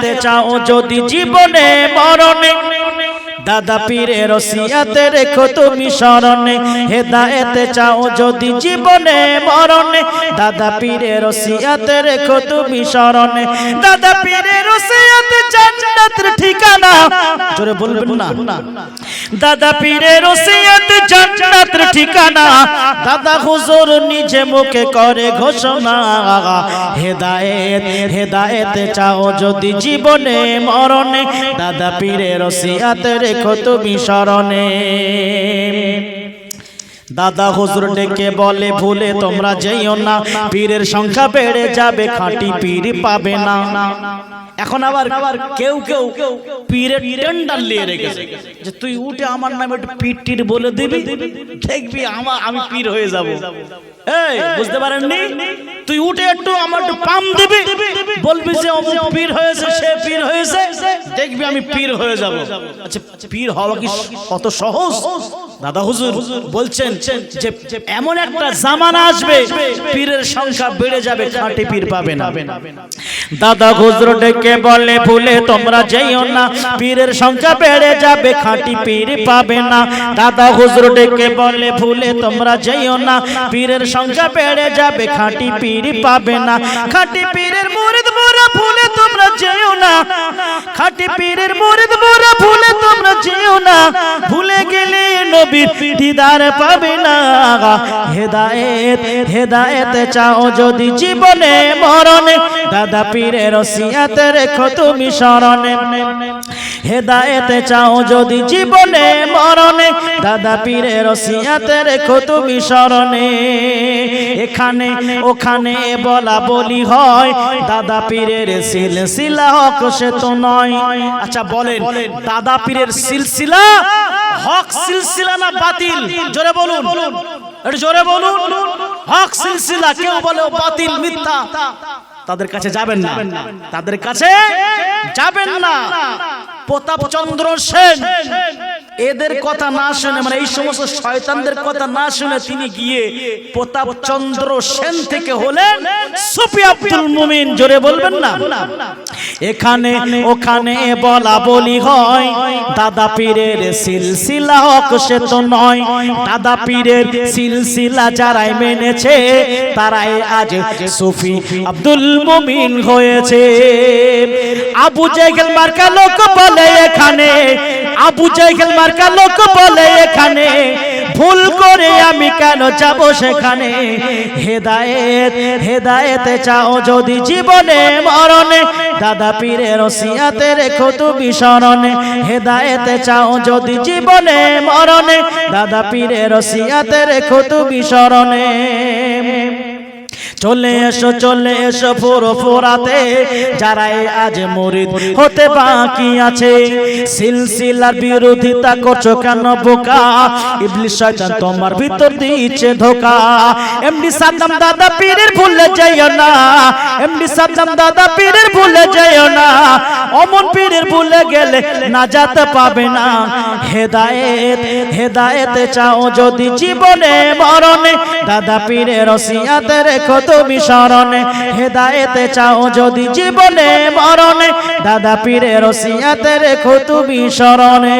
হেদায়েতে চাও যদি জীবনে মরণে, দাদা পীরের রসিয়াতে রেখো তুমি স্মরণে, হেদায়েতে চাও যদি জীবনে মরণে, দাদা পীরের রসিয়াতে রেখো তুমি স্মরণে, দাদা পীরের রসিয়াতে জান্নাতের ঠিকানা, জোরে বলবেন না, দাদা পীরের রসিয়াতে জান্নাতের ঠিকানা দাদা হুজুর নিজে মুখে করে ঘোষণা। হেদায়েত হেদায়েত চাও যদি জীবনে মরণে। দাদা পীরের রসিয়াতে রেখো তুমি স্মরণে। দাদা হুজুর ডেকে বলে, ভুলে তোমরা যেও না, পীরের সংখ্যা বেড়ে যাবে, খাঁটি পীর পাবে না। এখন আবার কেউ কেউ পীরের টেন্ডার নিয়ে রেখেছে যে, তুই উঠে আমার নামে একটু পীর টির বলে দিবি, দেখবি আমার আমি পীর হয়ে যাব। এই, বুঝতে পারেননি? তুই উঠে একটু আমার একটু পাম দিবি, বলবি যে পীর হয়েছে, সে পীর হয়েছে। দেখবি আমি পীর হয়ে যাব। আচ্ছা পীর হওয়া কি কত সহজ? দাদা হুজুর বলছেন যে এমন একটা জামানা আসবে পীরের সংখ্যা বেড়ে যাবে খাঁটি পীর পাবে না। দাদা হুজুর ডেকে বলে ভুলে তোমরা যেও না পীরের সংখ্যা বেড়ে যাবে খাঁটি পীর পাবে না। দাদা হুজুর ডেকে বলে ভুলে তোমরা যেও না পীরের সংখ্যা বেড়ে যাবে খাঁটি পীর পাবে না। খাঁটি পীরের তোমরা যেও না। খাটি পীরের মুরিদ মোরা ভুলে তোমরা যেও না। ভুলে গেলে নবীর দিদার পাবে না। হেদায়েত হেদায়েত চাও যদি জীবনে মরণে। দাদা পীরের রসিয়াতে রেখো তুমি স্মরণে। হেদায়েতে চাও যদি জীবনে মরণে, দাদা পীরের রসিয়াতে রেখো তুমি স্মরণে। এখানে ওখানে বলা বলি হয়, দাদা পীরের সিলসিলা হক সে তো নয়। আচ্ছা বলেন, দাদা পীরের সিলসিলা হক সিলসিলা না বাতিল? জোরে বলুন। জোরে বলুন। হক সিলসিলা কেউ বলে বাতিল মিথ্যা? তাদের কাছে যাবেন না। তাদের কাছে যাবেন না। প্রতাপ চন্দ্র সেন। এদের কথা না শুনে মানে এই সমস্ত শয়তানদের কথা না শুনে তিনি গিয়ে প্রতাপ চন্দ্র সেন থেকে হলেন সুফি আব্দুল মুমিন। জোরে বলবেন না? এখানে ওখানে বলা বলি হয় দাদা পীরের সিলসিলা হক সে তো নয়। দাদা পীরের সিলসিলা যারাই মেনেছে তারাই আজ সুফি আব্দুল মুমিন হয়েছে। আবু জাইগেল মার্কা লোক বলে এখানে। আবু জাইগেল মার্কা লোক বলে এখানে, ভুল করে আমি কেন যাব সেখানে? হেদায়েত, হেদায়েতে চাও যদি জীবনে মরণে, দাদা পীরের রসিয়াতে রেখো তুমি স্মরণে। হেদায়েতে চাও যদি জীবনে মরণে, দাদা পীরের রসিয়াতে রেখো তুমি স্মরণে। চলে এসো চলে এসো ফোর ফোরাতে যারাই আজ মরিদ হতে বাকি আছে, সিলসিলার বিরোধিতা করছ কেন বোকা? ইবলিশ শয়তান তোমার ভিতর দিচ্ছে ধোকা। এমডি সাদ্দাম দাদা পীরের ভুলে যাইও না, এমডি সাদ্দাম দাদা পীরের ভুলে যাইও না। অমন পীরের ভুলে গেলে না যাতে পাবে না। হেদায়েত হেদায়েত চাও যদি জীবনে মরণে। দাদা পীরের রসিয়াতে রেখো তুমি শরণে হেদায়েত চাও যদি জীবনে মরণে। দাদা পীরের রসিয়াতে রেখো তুমি স্মরণে